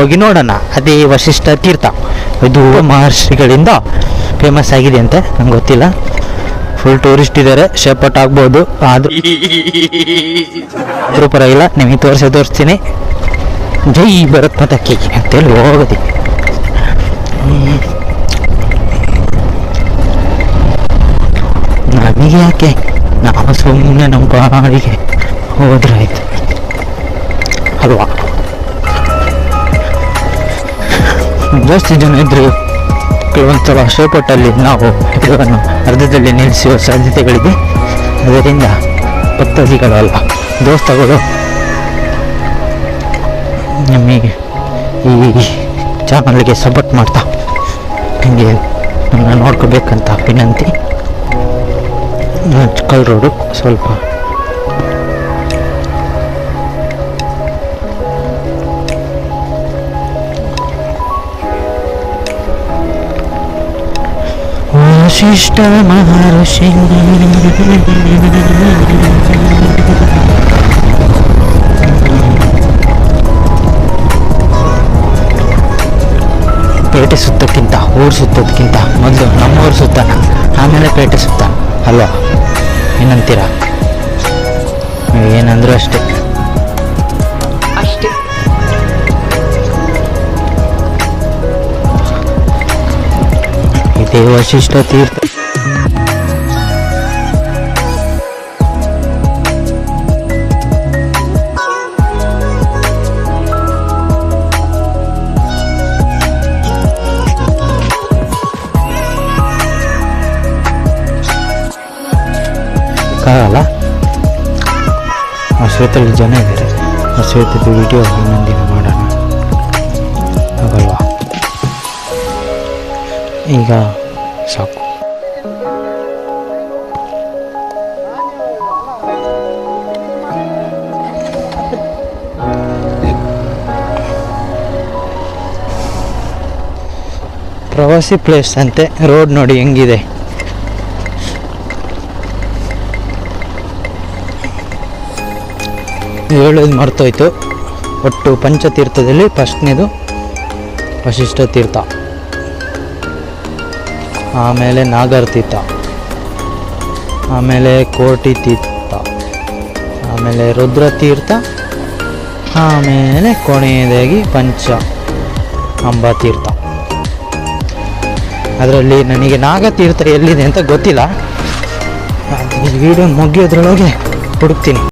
ಹೋಗಿ ನೋಡೋಣ. ಅದೇ ವಶಿಷ್ಠ ತೀರ್ಥ. ಇದು ಮಹರ್ಷಿಗಳಿಂದ ಫೇಮಸ್ ಆಗಿದೆ ಅಂತೆ, ನಂಗೆ ಗೊತ್ತಿಲ್ಲ. ಫುಲ್ ಟೂರಿಸ್ಟ್ ಇದ್ದಾರೆ ಶೇಪಟ್ ಆಗ್ಬೋದು, ಆದ್ರೂ ಪರವಾಗಿಲ್ಲ, ನಿಮಗೆ ತೋರಿಸಿ, ತೋರಿಸ್ತೀನಿ. ಜೈ ಭರತ್ ಅಂತ ಅಂತೇಳಿ ಹೋಗೋದಿ. ನಮಗೆ ಯಾಕೆ? ನಾವು ಸುಮ್ಮನೆ ನಮ್ಮ ಬಾಡಿಗೆ ಹೋದ್ರಾಯ್ತು ಅಲ್ವಾ? ಜಾಸ್ತಿ ಜನ ಇದ್ದರೆ ಸಲ ಶೋಪಟ್ಟಲ್ಲಿ ನಾವು ಇದನ್ನು ಅರ್ಧದಲ್ಲಿ ನಿಲ್ಲಿಸುವ ಸಾಧ್ಯತೆಗಳಿದೆ. ಅದರಿಂದ ಭಕ್ತಾದಿಗಳಲ್ಲ, ದೋಸ್ತಗಳು, ನಮಗೆ ಈ ಚಾನಲ್ಗೆ ಸಪೋರ್ಟ್ ಮಾಡ್ತಾ ಹೀಗೆ ನೋಡ್ಕೋಬೇಕಂತ ವಿನಂತಿ. ಕಲ್ ರೋಡು ಸ್ವಲ್ಪ ವಶಿಷ್ಠ ಮಹರ್ಷಿ. ಪೇಟೆ ಸುತ್ತಕ್ಕಿಂತ ಊರು ಸುತ್ತೋದಕ್ಕಿಂತ ಮೊದಲು ನಮ್ಮೂರು ಸುತ್ತಾನ, ಆಮೇಲೆ ಪೇಟೆ ಸುತ್ತಾನ ಅಲ್ವಾ? ಏನಂತೀರ? ಏನಂದ್ರೂ ಅಷ್ಟೇ. ಇದೇ ವಶಿಷ್ಠ ತೀರ್ಥ. ಕಾಲ ಆ ಶ್ವೇತಲ್ಲಿ ಜನ ಇದ್ದಾರೆ. ಆ ವಿಡಿಯೋ ಇನ್ನೊಂದಿನ ಮಾಡೋಣ. ಆಗಲ್ವಾ ಈಗ ಸಾಕು. ಪ್ರವಾಸಿ ಪ್ಲೇಸ್ ಅಂತೆ ರೋಡ್ ನೋಡಿ ಹೆಂಗಿದೆ. ಹೇಳೋದು ಮರ್ತೋಯ್ತು. ಒಟ್ಟು ಪಂಚತೀರ್ಥದಲ್ಲಿ ಫಸ್ಟ್ನೇದು ವಶಿಷ್ಠ ತೀರ್ಥ ಆಮೇಲೆ ನಾಗರ್ತೀತ. ಆಮೇಲೆ ಕೋಟಿ ತೀರ್ಥ ಆಮೇಲೆ ರುದ್ರ ತೀರ್ಥ ಆಮೇಲೆ ಕೊನೆಯದಾಗಿ ಪಂಚ ಅಂಬಾ ತೀರ್ಥ ಅದರಲ್ಲಿ ನನಗೆ ನಾಗತೀರ್ಥ ಎಲ್ಲಿದೆ ಅಂತ ಗೊತ್ತಿಲ್ಲ. ವಿಡಿಯೋ ಮುಗಿಯೋದ್ರೊಳಗೆ ಹುಡುಕ್ತೀನಿ.